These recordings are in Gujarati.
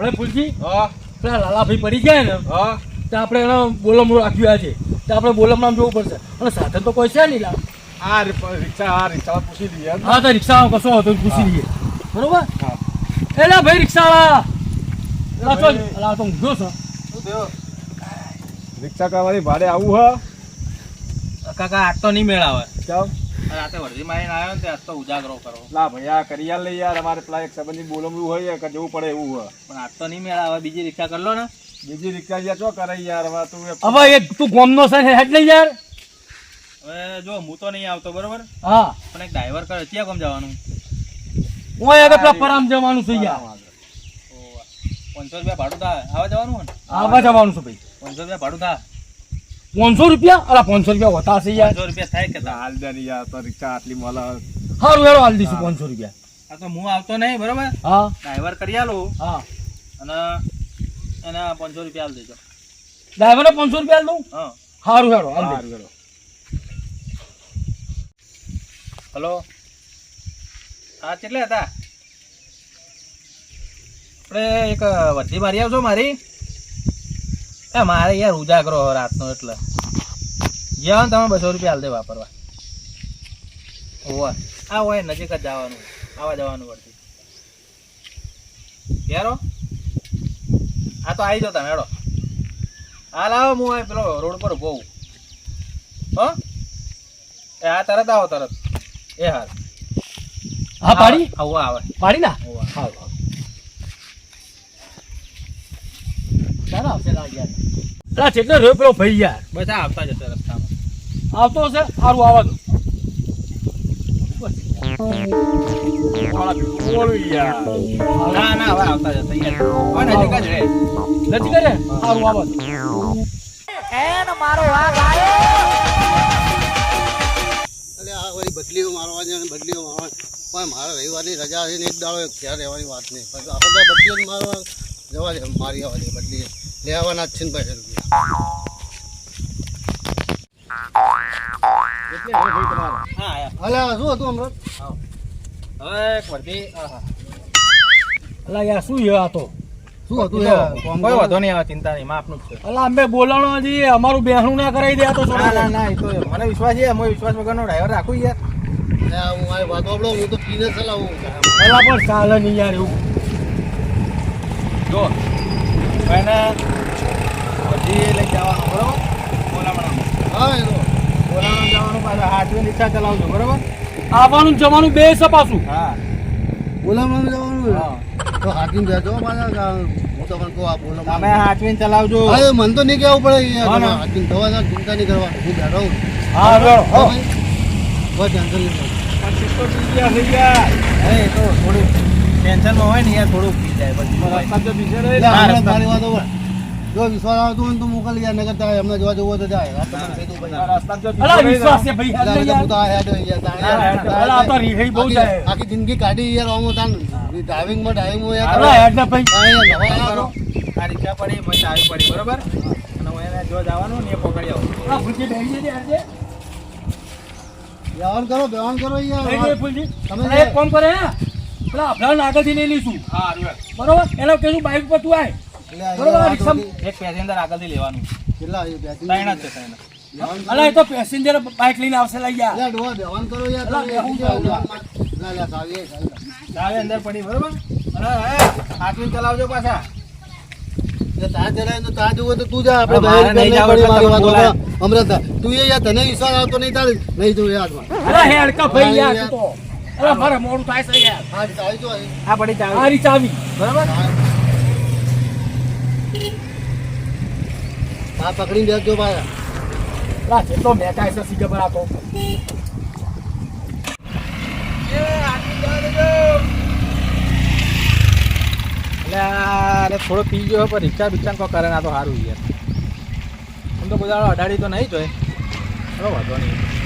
આપણે ફૂલજી હા. પેલા લાલાભાઈ પડી ગયા ને હા. તો આપણે એનો બોલમ રાખ્યું છે તો આપણે બોલમ નામ જોવું પડશે. અને સાધન તો કોઈ છે નહીં લા. આ રિ- રિક્ષા આ રિક્ષા પૂછી એમ? હા તો રિક્ષામાં કશો હતો પૂછી લઈએ. બરોબર? હા. એલા ભાઈ. એલા આ તો ઊંઘ્યો છે? રિક્ષા કરવાની ભાડે આવું હ? કાકા આજ તો નહીં મેળાવે. ચાલ રાતે વરદી મારીને આવ્યો ને તે આજ તો ઉજાગરો કરો. લા ભાઈ આ કરી આલ યાર અમારે પેલા એક સંબંધી બોલવું હોય કે જવું પડે એવું હોય. પણ આજ તો નહીં મેળાવે બીજી રિક્ષા કરી લો ને. બીજી રિક્ષા યાર ચો કરે યાર હવે તું હવે એક તું ગોમનો છે ને હેડ નહીં યાર. હવે જો હું તો નહીં આવતો બરોબર? હા. પણ એક ડ્રાઈવર કરે ક્યાં કોમ જવાનું? હું આગળ પેલા પરામ જવાનું છે યાર. પાંચસો રૂપિયા ભાડું થાય. આવા જવાનું હોય આવા જવાનું છે ભાઈ. પાંચસો રૂપિયા ભાડું થાય. પાંચસો રૂપિયા? અલા પાંચસો રૂપિયા હોતા છે યાર રૂપિયા થાય કે હાલ દે યાર તો રિક્ષા આટલી મળે હેરો હાલ દઈશું પાંચસો રૂપિયા. આ તો હું આવતો નહીં બરોબર? હા. ડ્રાઈવર કરી આલો. હા. અને એના પાંચસો રૂપિયા આલ દેજો. ડ્રાઈવરને પાંચસો રૂપિયા દઉં? હા. સારું હેડો હાલ હેરો. હલો? હા કેટલે હતા? આપણે એક વધી મારી આવજો મારી. એ મારે યાર ઉજાગરો હે રાતનો એટલે. ને તમે બસો રૂપિયા હાલ દે વાપરવા. ઓવા આ હોય નજીક જ જવાનું. આવા જવાનું પડતી ક્યારો હા તો આવી જાઓ તમે હેડો. હાલ આવો હું આ પેલો રોડ પર ઊભો. હો? એ હા તરત આવો તરત. એ હાલ. હા પાડી? આવો આવે. પાડી ના હોવા. ચાલો આવશે યાર. કેટલો રહ્યો પેલો ભાઈ યાર. બસ આવતા જશે રસ્તામાં. આવતો હશે સારું આવવા દો. હાલા, બોલું યાર. ના ના હવે આવતા જશે નજીક જ સારું બદલીઓ મારવાની અને બદલીઓ મારવાની પણ મારે રવિવારની રજા છે ને એક દાડો ક્યાં રહેવાની વાત નહીં. આપણે બદલીઓ જ મારવા જવા દે મારી આવવા દે બદલી લેવાના જ છે ને ભાઈ રૂપિયા. એટલે હવે ભાઈ તમારા? હા શું હતું હવે અલા યાર શું યાર આ તો? શું હતું કોઈ વાંધો નહીં આવે ચિંતા નહીં માપનું જ છે. અલા અમે બોલાણો હજી અમારું બેહણું ના કરાવી દે આ તો ના ના ના એ તો મને વિશ્વાસ છે હું વિશ્વાસ વગરનો ડ્રાઈવર રાખું યાર. હું આ વાતો આપણો હું તો પીને ચલાવું. અલા પણ ચાલે નહીં યાર એવું. જો એને વર્દી લઈ જવાનું બરોબર? બોલામણામાં હા એ તો. બોલામણા જવાનું પાછું હાથવી રિક્ષા ચલાવજો બરાબર? આવવાનું જવાનું બે છે પાછું. હા. બોલાવવાનું જવાનું હા. તો હાથીને બેઠો પાછા હું તો પણ કહું આ તમે બોલાવવાનું હાથવીને ચલાવજો. હા એ મને તો નહીં કહેવું પડે યાર હા, તમે ના. હાથીને થવા ચિંતા નહીં કરવા. હું બેઠો હું હા કોઈ ટેન્શન નહીં લેવાનું. પણ સિસ્ટમ પી ગયા થઈ ગયા. અરે એ તો થોડું. ટેન્શનમાં હોય ને યાર થોડું પી જાય પછી. જો વિશ્વાસ આવતો હોય તો મોકલી યાર નગર તારે એમને જોવા જવું તો જાય. આ. આ. વિશ્વાસ છે ભાઈ યાર. આ યાર, યાર, આ તો રીહી બહુ આખી- જાય. આખી જિંદગી કાઢી યાર આમ તાન ડ્રાઇવિંગમાં ડ્રાઇવિંગમાં યાર. અલા હેડ ને ભાઈ. યાર. આ રિક્ષા પડી પછી આવી પડી બરોબર? અને હું એને જો જવાનું ને પકડી આવું. ફૂલજી બેહી જજે આજે બેવાન કરો બેવાન કરો યાર. ફૂલજી તમે એક કામ કરે હે. પેલા આપણા આગળથી લઈ લઈશું. બરોબર? એને કહેશું બાઈક પર તું આય? બરોબર, રિક્ષા- એક પેસેન્જર આગળથી લેવાનું. કેટલા ત્રણ ત્રણ જ છે ત્રણ અલા એ તો પેસેન્જર બાઈક લઈને આવશે લઈ ગયા લે, ડોહા, બેવાન કરો યાર અલા, લા. લે, ચાવીએ, ચાવીએ. અંદર પડી બરોબર? હે હાથવીને ચલાવજો પાછા. અમૃતા તું એ યાર તને વિશ્વાસ આવતો નહીં તારે? નહીં જોયું યાદમાં અલા અલા મારે મોડું થાય છે યાર. હા ચાવી જો અહીં. આ પડી ચાવી. મારી ચાવી. બરાબર? હા પકડીને બેસજો ભાઈ અલા જેટલો મેકાય છે સીધે પર આ તો એટલે અરે થોડો પી ગયો પણ રિક્ષા બિક્ષા કોઈ કરે ના તો સારું યાર આમ તો બધા અડાડી તો નહીં જોઈ ચલો વાંધો નહીં.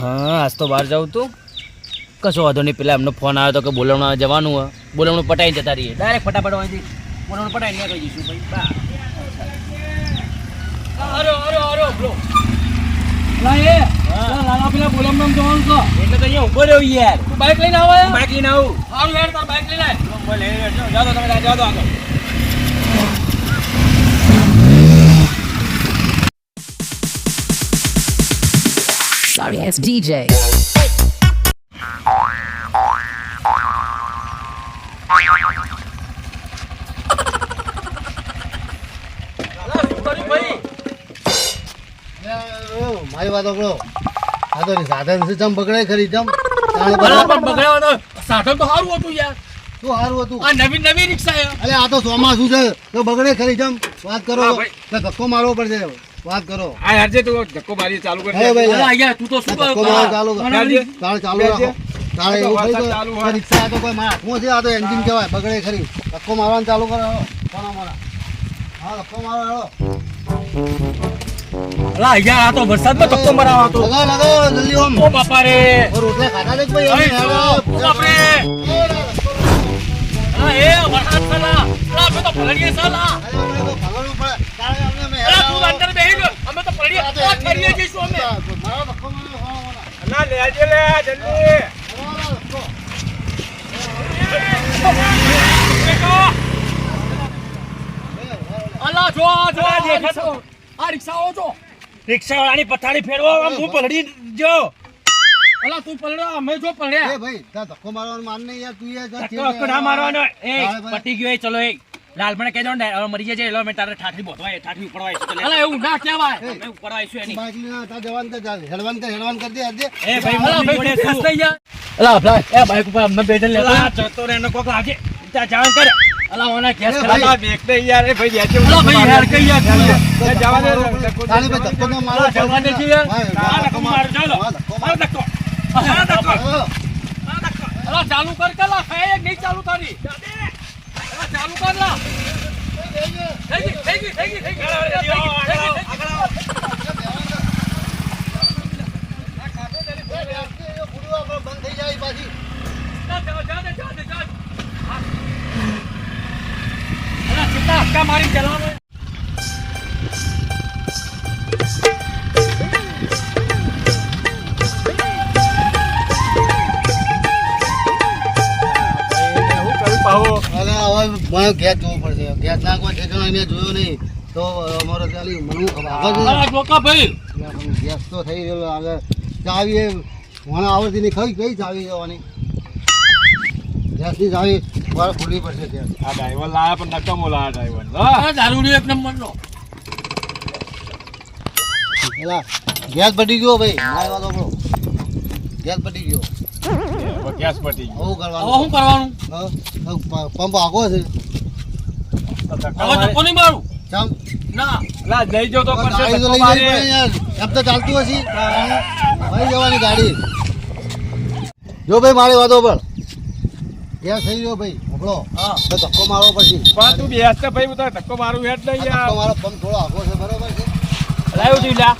હા આજ તો બહાર જાઉં તું. કશો વાંધો નહીં પેલા એમનો ફોન આવ્યો તો કે બોલવણા જવાનું હોય. બોલવણું પટાઈને જતા રહીએ. ડાયરેક્ટ ફટાફટ અહીંથી. બોલવણું પટાઈને કહી દઈશું ભાઈ. અરે અરે અરે બ્રો લા એ લા લાલા પેલા બોલમ જવાનું એટલે તો અહીંયા ઊભો યાર. બાઈક લઈને આવા બાઇક લઈને આવું. યાર બાઈક લઈને આય. બોલે જાઓ તમે જાઓ આગળ. Sorry ass DJ. મારી વાત સાંભળો. આ તો સાધન છે બગડે ખરી જમ. પણ બગડ્યો સાધન તો સારું હતું યાર. શું સારું હતું? આ નવી નવી રિક્ષા અરે આ તો ચોમાસું છે. તો બગડે ખરી જમ. વાત કરો. તો ધક્કો મારવો પડશે. વાત કરો આ હેરજે તું ધક્કો મારી ચાલુ કરી દે ભાઈ. તું તો શું ધક્કો કર્યું? ચાલુ કર. તાળ ચાલુ રાખો તાળ એવું થઈ ગયું. રિક્ષા આ તો કોઈ મારા હું છે આ તો એન્જિન કહેવાય બગડે ખરી ધક્કો મારવાનું ચાલુ કરો. કોના મોના હા ધક્કો મારો હેલો અલા, યાર આ તો વરસાદમાં ધક્કો મરાવા તો લગા લગાવો જલ્દી ઓમ ઓ બાપા રે ઓ રોટલા ખાધા ને ભાઈ અરે, બાપરે હા એ વરસાદ છે અલા, તો પલળીએ છે લા. અરે, તો ભગાડવું પડે. તાણે અમને મે અલા, તું અંદર. અમે તો પલળીએ. આ ફરીએ જઈશું અમે. મારો હા, હા, ના લેજે લે જલ્દી. અલા, જો આ, જો આ રિક્ષાઓ. આ રિક્ષાઓ જો. રિક્ષા પથારી ફેરવો આમ હું પલડી જો. અલા તું અમે જો એ ભાઈ ધક્કો મારવાનો માન નહીં યાર તું યાર ધક્કો ના મારવાનો. એ પટી ગયો એ ચલો એ. લાલમણે કહેજો ને હવે મરી જજે. એટલે મેં તારે ઠાઠી બોધવાય ઠાઠી ઉપડવાય છે તો અલા એવું ના કહેવાય. એ, ઉપડવાય છું એની. બાઈક ના તા જવાન કર જા હેડવાન કર હેડવાન કરી દે આજે એ ભાઈ મને ભાઈ, જોડે તું. શું? થઈ જા. અલા, ભાઈ, એ બાઈક ઉપર અમને બેઠે લે લેતો. અલા, જતો રહે એનો કોક લાગે. ત્યાં જાવ કરે. અલા, ઓના કેસ કરા અલા બેક દે યાર એ ભાઈ લેજે અલા, ભાઈ, યાર, કઈ યાર તું જવા દે ધક્કો તારે ભાઈ ધક્કો ના મારો જવા દે છે યાર. આ ધક્કો ધક્કો મારો ચાલો મારો ધક્કો મારો માર. ધક્કો અલા, હા. અલા, ચાલુ કર કે લા, ખાય એક નહીં ચાલુ તારી. ચાલુ કર લા. થઈ ગઈ, થઈ ગઈ, થઈ ગઈ, થઈ ગઈ. થઈ ગઈ, ગેસ જોવું પડશે. ગેસ ના કોઈ ઠેકાણો એને જોયો નહીં તો અમારો ચાલી મને ભાઈ. ગેસ તો થઈ ગયેલો. આગળ ચાવી મને આવડતી નહીં કઈ કઈ ચાવી જવાની ગેસની ચાવી ખોલવી પડશે ગેસ આ ડ્રાઈવર લાયા પણ નકમો લાયા ડ્રાઈવર દારૂડિયો એક નંબરનો ગેસ પટી ગયો ભાઈ. મારી ગેસ પટી ગયો. ગેસ પટી ગયો. શું કરવાનું? હા, હા, પંપ આગો છે. હવે ધક્કો નહીં મારું? ચમ ના. લા જઈ જો તો પરસે લઈ જઈ મારે. યાર એમ તો ચાલતું હશે. ભાઈ જવાની ગાડી. જો ભાઈ મારી વાતો પર. ગેસ થઈ ગયો ભાઈ મોકલો હા. તો ધક્કો મારવો પછી પણ તું બેસ તો ભાઈ હું તારે ધક્કો મારું હેઠ નહીં યાર ધક્કો મારો પંપ થોડો આગો છે બરોબર છે? લાવ્યો છું લા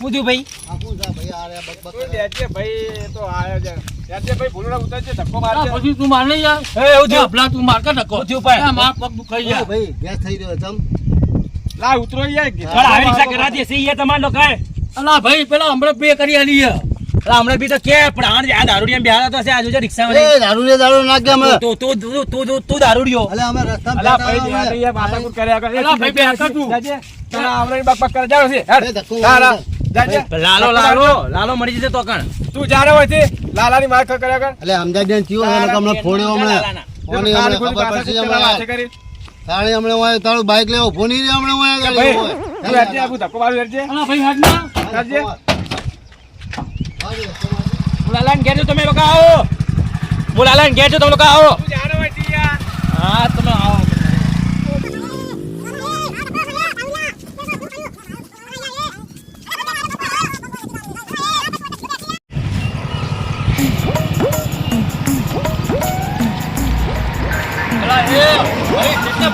થયું ભાઈ. તું કરે. લેજે ભાઈ એ તો આયો છે. લેજે ભાઈ ભૂલડા ઉતરજે ધક્કો આ મારજે પછી તું માર નહીં યાર. એ એવું થયું. અભલા તું માર કે ધક્કો. શું થયું ભાઈ? આ માર પગ દુખાઈ ઓ ગયા ભાઈ ગેસ થઈ ગયો ચમ લા ઉતરો યાર. પણ આવી રિક્ષા કરા દે છે યાર તમારે લોકો. અલા ભાઈ પેલા હમણાં પે કરી આલી હમણાં બી તો કે પણ આ આ દારૂડિયા બેહાડા તો છે આ રિક્ષા એ દારૂ દારૂ નાખ અમે. તું તું તું તું તું દારૂડિયો. અમે રસ્તામાં અલા ભાઈ કર્યા કરે. ભાઈ, બે તું. જાજે તારા આવડે બક બક કરે જાવ છે તારા લાલો લાલો લાલો મરી જશે તો કણ? તું જારે હોય છે લાલાની માર કર્યા કર એટલે અમદાવાદ બેન થયો હમણાં ફોડ્યો હમણાં તારી હમણાં હોય તારું બાઈક લેવો ફોની રે હમણાં હોય એ ભાઈ તું હેડજે, આ ધક્કો મારું હેડજે. અલા ભાઈ હાથ ના હેડજે. મુલાલાન ઘેર જો તમે લોકો આવો. મુલાલાન ઘેર જો તમે લોકો આવો. તું હોય યાર. હા તમે આવો.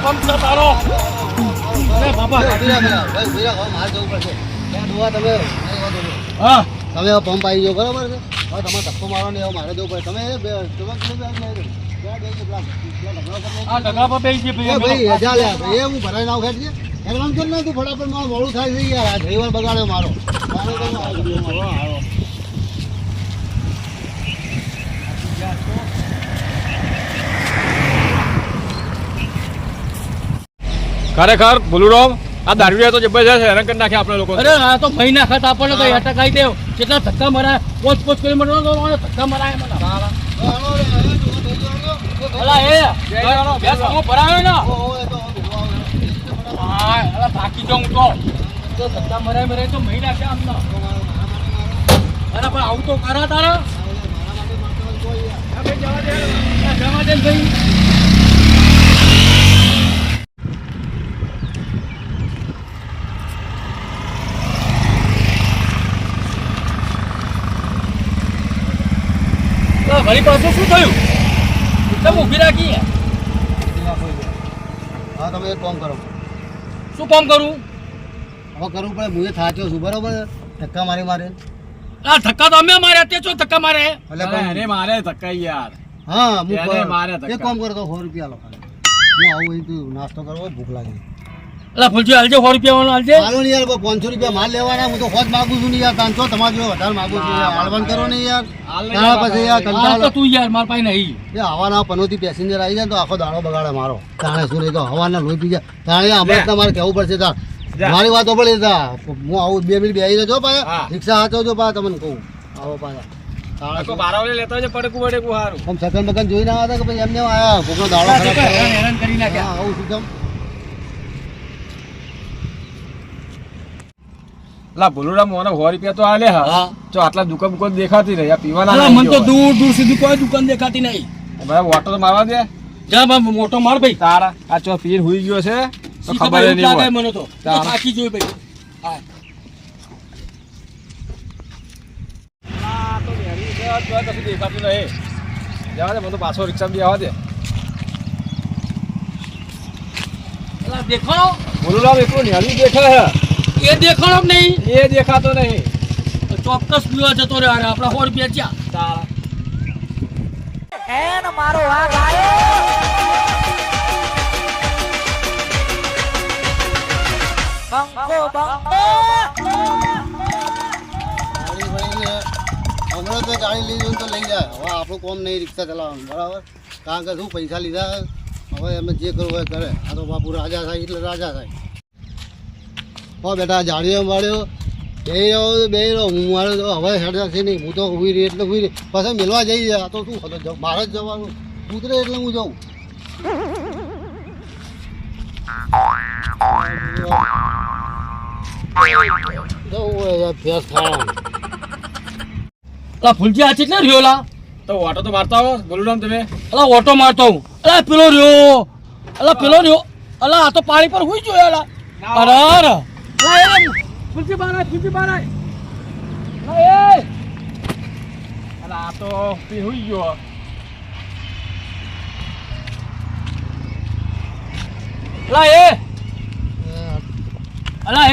પંપ છે તારો અરે બાબા રાખ, ભાઈ ઊભી રાખ, હવે મારે જવું પડશે. ત્યાં ડોહા તમે? મારી. હા. તમે હવે પંપ આવી ગયો બરાબર છે? હવે તમારે ધક્કો મારવાનો ને એવું મારે દેવું પડે તમે એ બે- તમે તમે બે આવી જાઓ. ત્યાં બેસી પેલા- પેલા ઢગલો કરી આ ઢગલા પર બેસી એ ભાઈ હજા લે એ હું ભરાઈ નાખ છે એકદમ તો ના તું ફટાફટ મારું મોડું થાય છે યાર આ ડ્રાઈવર બગાડ્યો મારો મારો તો આવ્યો. ખરેખર ભૂલુરામ આ દારૂડિયા તો જબરજસ્ત હેરાન કરી નાખ્યા આપણે લોકો અરે આ તો મહિના ખાત આપણને કઈ અટક આવી દેવ. કેટલા ધક્કા મરાય પોચ પોચ કરી મને તો ધક્કા મરાય મને. તો તો તો. તો આવું તો કરા તારા. જવા દે જવા દે ભાઈ. તો પાસે શું થયું? એકદમ ઊભી રાખી હા તમે એક કામ કરો. શું કામ કરું? હવે કરવું પડે હું એ થાક્યો છું બરોબર? ધક્કા મારી મારે. આ ધક્કા તો અમે માર્યા તે છો ધક્કા મારે? એટલે અરે મારે ધક્કા યાર. હા હું મારે ધક્કા. એક કામ તો સો રૂપિયા લો હું આવું નાસ્તો કરવો ભૂખ લાગી. અલા ફૂલજી હાલજે સો રૂપિયા વાળો હાલજે. હાલો ને યાર પાંચસો રૂપિયા માલ લેવાના હું તો ખોજ માગું છું ને યાર પાંચસો તમારા જેવો વધારે માગું છું યાર. બંધ કરો ને યાર. તારા પછી યાર તો કંટાળો. તું યાર માર પાસે નહીં. એ હવાના પનોતી પેસેન્જર આવી જાય તો આખો દાડો બગાડે મારો. તાણે શું નહીં તો હવાના લોહી પી જાય. તાણે હમણાં તમારે કહેવું પડશે તાર જા. મારી વાતો પડે તા હું આવું બે મિનિટ બેસી જજો. પાછા. રિક્ષા હાચો જો પાછા તમને કહું. આવો પાછા. સકન બકન જોઈ ના આવ્યા હતા કે પછી એમને આયા? કોકનો દાડો ખરાબ હેરાન હેરાન કરી નાખ્યા. આવું શું લા ભૂલુરામ મને સો રૂપિયા તો આલે હા. હા. જો આટલા દુકાન બુકાન દેખાતી નહીં આ પીવાના મને તો દૂર દૂર સુધી કોઈ દુકાન દેખાતી નહીં. ભાઈ વોટર તો મારવા દે. જા બા મોટો માર ભાઈ. તારા આ ચો પીર હુઈ ગયો છે? તો ખબર નહીં હોય મને તો. થાકી જોઈ ભાઈ આ તો. નેરી છે, તો કશું દેખાતું નહીં જવા દે મને તો પાછો રિક્ષા બી આવવા દે દેખો ભૂલુરામ એકલું નેરી દેખાય એ દેખાડો નહીં. એ દેખાતો નહીં. ચોક્કસ પીવા જતો રહ્યો અરે આપણા સો રૂપિયા ક્યાં તારા ગાડી વળીને હમણાં તો ગાડી લઈ જવું તો લઈ જાય. હવે આપણું કોમ નહીં રિક્ષા ચલાવવાનું. બરાબર? કારણ કે શું પૈસા લીધા હવે એમને જે કરવું હોય કરે. આ તો બાપુ રાજા થાય એટલે રાજા થાય. હો બેટા જાળીઓ માર્યો બે રહ્યો બે રહ્યો હું મારે તો હવે હેડતા છે નહીં. હું તો ઊભી રહી એટલે ઊભી રહી. પાછા મેળવા જઈ આ તો શું ખબર? જાઉં. મારે જ જવાનું. ઉતરે એટલે હું જાઉં. અલા ફૂલજી આ કેટલા રહ્યો લા? તો ઓટો તો મારતા આવો. ભૂલુરામ તમે? અલા ઓટો મારતો હું. અલા પેલો રહ્યો. અલા પેલો રહ્યો. અલા આ તો પાણી પર હુઈ જોયો અલા. અરે. અરે Kunci એ kunci barai! Lain! ફૂલજી tu, હુઈ ગયો અલા એ અલા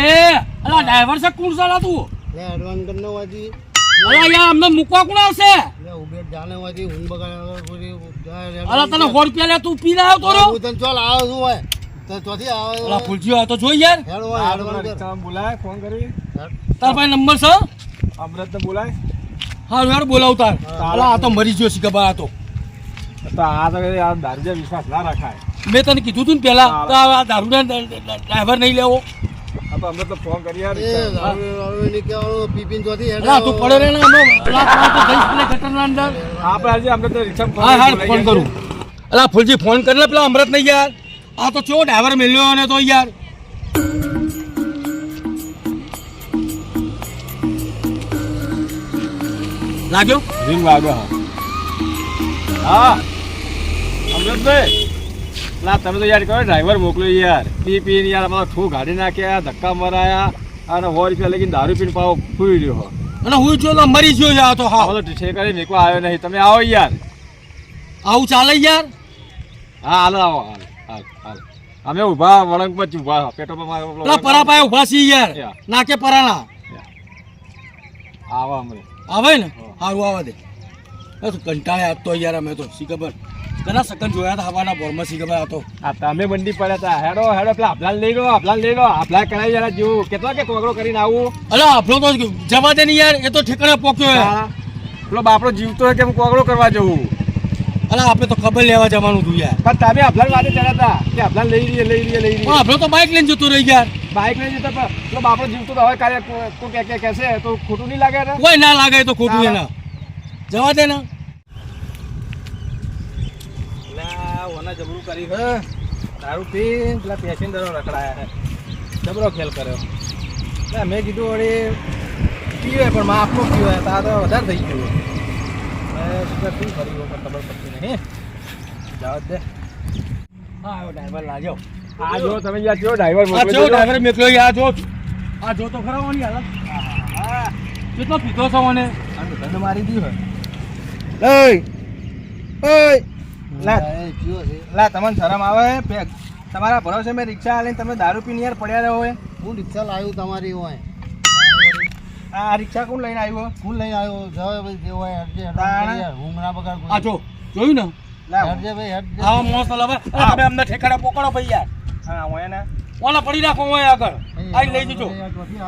અલા ડ્રાઈવર છે કોણ સાલા તું? લે એડવાન્સ કરનો વાજી અલા યાર અમને મૂકવા કોણ આવશે? લે ઉબેર જાને વાજી હું બગાડ અલા તને સો રૂપિયા લે તું પી આવ્યો તો રહ્યો હું તને ચોલ આવો છું હોય તો ચોથી આવો અલા ફૂલજી આ તો જોઈ યાર. હેડ હેડ રિક્ષામાં બોલાય ફોન કરી. તાર પાસે નંબર છે? અમૃતને બોલાય. હા યાર બોલાવ તાર. અલા આ તો મરી ગયો છે ખબર આ તો. તો આ તો આ દારૂ વિશ્વાસ ના રાખાય. મેં તને કીધું તું ને પેલા તો આ દારૂના ડ્રાઈવર નહીં લેવો. અમને તો અમૃત ફોન કરી યાર. દારૂ દારૂ પીપીન ચોથી હેડ તું પડે રે ને તો આપણે આજે અમૃત રિક્ષા હા હા ફોન કરું. અલા ફૂલજી ફોન કર ને પેલા અમૃત નહીં યાર. આ તો ચો ડ્રાઈવર મળ્યો અને તો યાર. લાગ્યો? રીંગ વાગ્યો હા. હા. અમૃતભાઈ ના તમે તો યાર કહો ડ્રાઈવર મોકલ્યો યાર. પી પીને યાર અમારા ઠૂ ગાડી નાખ્યા ધક્કા મરાયા અને સો રૂપિયા લગીને દારૂ પીને પાવો ફૂઈ રહ્યો. અને હું જો મરી ગયો યાર તો હા તો ઠેકાને મેકવા આવ્યો નહીં. તમે આવો યાર. આવું ચાલે યાર? હા હાલો આવો હાલો. અમે ઊભા વળંગ પર ઊભા. પેટ્રોલ પંપ પરા પાસે ઊભા છીએ યાર. નાકે પરાના આવા અમે આવે ને? સારું આવે દે. એ તો કંટાળે આવતો યાર અમે તો શી ખબર? ઘણા સકન જોયા હતા હવાના બોરમાં શી ખબર હતો આ તમે મંડી પડ્યા હતા. હેડો હેડો પેલા આપલાને લઈ લો આપલાને લઈ લો. આપલા કરાવી જરા જેવું. કેટલા કે કોગળો કરીને આવું? અલા આપણો તો જવા દે ને યાર એ તો ઠેકાણે પોક્યો. પેલો બાપડો જીવતો હોય કે હું કોગળો કરવા જવું? અલા આપણે તો ખબર લેવા જવાનું હતું યાર. પણ તમે આપલાને વાતે ચડ્યા હતા કે આપલાને લઈ રહીએ લઈ રહીએ લઈ રહીએ આપણો તો બાઇક લઈને જતો રહી યાર. બાઇક લઈ જતા પણ બાપડો જીવતો તો હવે કાર્ય કો- કોઈ કે કે કહેશે તો ખોટું નહીં લાગે ને કોઈ ના લાગે તો ખોટું. એના. જવા દે ને. ઓના જબરું કરી હે. દારૂ પી પેલા પેસેન્જરો રખડાયા હે. જબરો ખેલ કર્યો. મેં કીધું વળી પીવે પણ માપનું પીવે તા તો વધારે થઈ ગયું. આ જો તમે યાર કેવો ડ્રાઈવર મોકલ્યો ડ્રાઈવર જો આ જો તો ખરા ઓની હાલત કેટલો પીધો છો મને તો મારી દીધું એય એય લા લા તમને શરમ આવે તમારા ભરોસે મેં રિક્ષા લઈને તમે દારૂ પીને યાર પડ્યા રહ્યો હોય હું રિક્ષા લાવ્યું તમારી હોય. આ રિક્ષા કોણ લઈને આવ્યો? કોણ લઈને આવ્યો? જવાય ભાઈ જે હોય હરજે તાણ. હું ના બગાડ આ જો જોયું ને? લા હટજે ભાઈ હરજે. હા મોસ લવા. અરે તમે અમને ઠેકાણે પોકડો ભાઈ યાર. હા હું એને ઓલા પડી રાખો હોય આગળ. આઈ લઈ જજો.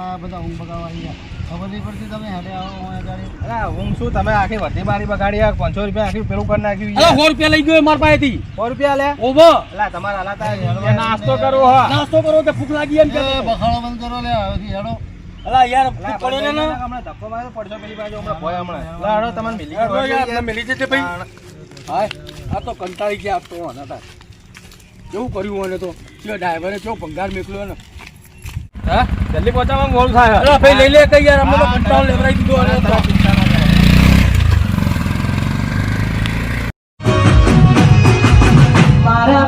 આ બધા ઊંઘ બગાડવા અહીંયા ખબર નહીં પડતી તમે હેડે આવો અલા હું શું તમે આખી વધી મારી બગાડી પાંચસો રૂપિયા આખી પેલું કરી નાખ્યું અરે. સો રૂપિયા લઈ ગયો મારા પાસેથી. સો રૂપિયા લે? ઓબો એટલે તમારા હાલાતા નાસ્તો કરો હા. નાસ્તો કરો કે ભૂખ લાગી એમ કે. બખાડો બંધ કરો લે હવેથી હેડો. અલા યાર પડ્યો ને હમણાં ધક્કો માર્યો પડશો પેલી બાજુ હમણાં ભોય હમણાં. લા હડો તમને મિલી ગયો યાર મિલી જશે ભાઈ. હાય આ તો કંટાળી ગયા તો હતા કેવું કર્યું હોય તો? કેવો ડ્રાઈવરે કેવો ભંગાર મેકલ્યો ને. હા? જલ્દી પહોંચવામાં મોડું થાય. અલા ભાઈ લઈ લે કઈ યાર અમને તો કંટાળો લેવરાઈ દીધો અને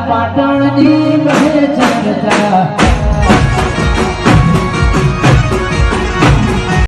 પાટણની મહે જગતા